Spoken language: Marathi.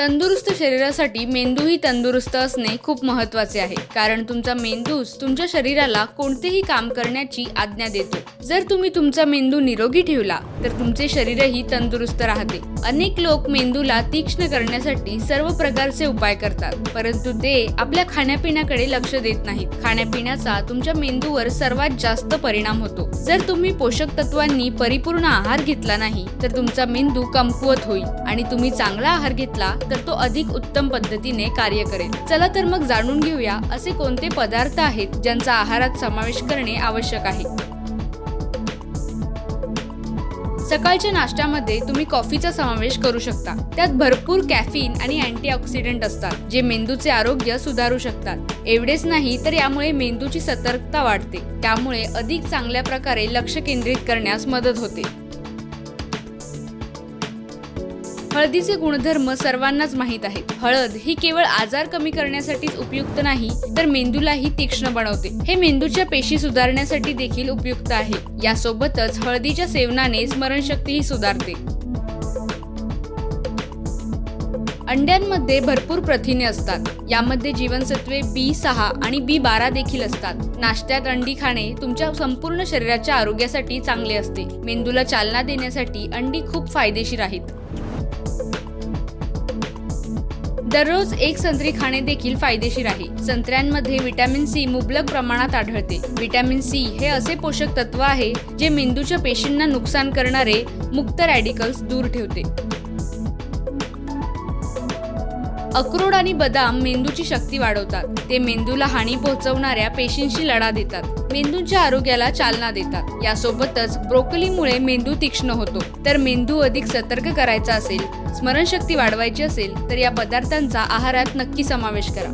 तंदुरुस्त शरीरासाठी मेंदूही तंदुरुस्त असणे खूप महत्त्वाचे आहे. कारण तुमचा मेंदूच तुमच्या शरीराला कोणतेही काम करण्याची आज्ञा देतो. जर तुम्ही तुमचा मेंदू निरोगी ठेवला तर तुमचे शरीरही तंदुरुस्त राहते. अनेक लोक मेंदूला तीक्ष्ण करण्यासाठी सर्व प्रकारचे उपाय करतात परंतु ते आपल्या खाण्यापिण्याकडे लक्ष देत नाहीत. खाण्यापिण्याचा तुमच्या मेंदूवर सर्वात जास्त परिणाम होतो. जर तुम्ही पोषक तत्वांनी परिपूर्ण आहार घेतला नाही तर तुमचा मेंदू कमकुवत होईल आणि तुम्ही चांगला आहार घेतला तर तो अधिक उत्तम पद्धतीने कार्य करेल. चला तर मग जाणून घेऊया असे कोणते पदार्थ आहेत ज्यांचा आहारात समावेश करणे आवश्यक आहे. सकाळच्या नाश्त्यामध्ये तुम्ही कॉफीचा समावेश करू शकता. त्यात भरपूर कॅफिन आणि अँटीऑक्सिडंट असतात जे मेंदूचे आरोग्य सुधारू शकतात. एवढेच नाही तर यामुळे मेंदूची सतर्कता वाढते. त्यामुळे अधिक चांगल्या प्रकारे लक्ष केंद्रित करण्यास मदत होते. हळदीचे गुणधर्म सर्वांनाच माहीत आहेत. हळद ही केवळ आजार कमी करण्यासाठीच उपयुक्त नाही तर मेंदूलाही तीक्ष्ण बनवते. हे मेंदूच्या पेशी सुधारण्यासाठी देखील उपयुक्त आहे. यासोबतच हळदीच्या सेवनाने स्मरणशक्तीही सुधारते. अंड्यांमध्ये भरपूर प्रथिने असतात. यामध्ये जीवनसत्वे बी सहा आणि बी बारा देखील असतात. नाश्त्यात अंडी खाणे तुमच्या संपूर्ण शरीराच्या आरोग्यासाठी चांगले असते. मेंदूला चालना देण्यासाठी अंडी खूप फायदेशीर आहेत. दररोज एक संत्री खाणे देखील फायदेशीर आहे. संत्र्यांमध्ये व्हिटॅमिन सी मुबलक प्रमाणात आढळते. व्हिटॅमिन सी हे असे पोषक तत्व आहे जे मेंदूच्या पेशींना नुकसान करणारे मुक्त रॅडिकल्स दूर ठेवते. अक्रोड आणि बदाम मेंदूची शक्ती वाढवतात. ते मेंदूला हानी पोहोचवणाऱ्या पेशींशी लढा देतात. मेंदूच्या आरोग्याला चालना देतात. यासोबतच ब्रोकलीमुळे मेंदू तीक्ष्ण होतो. तर मेंदू अधिक सतर्क करायचा असेल स्मरणशक्ती वाढवायची असेल तर या पदार्थांचा आहारात नक्की समावेश करा.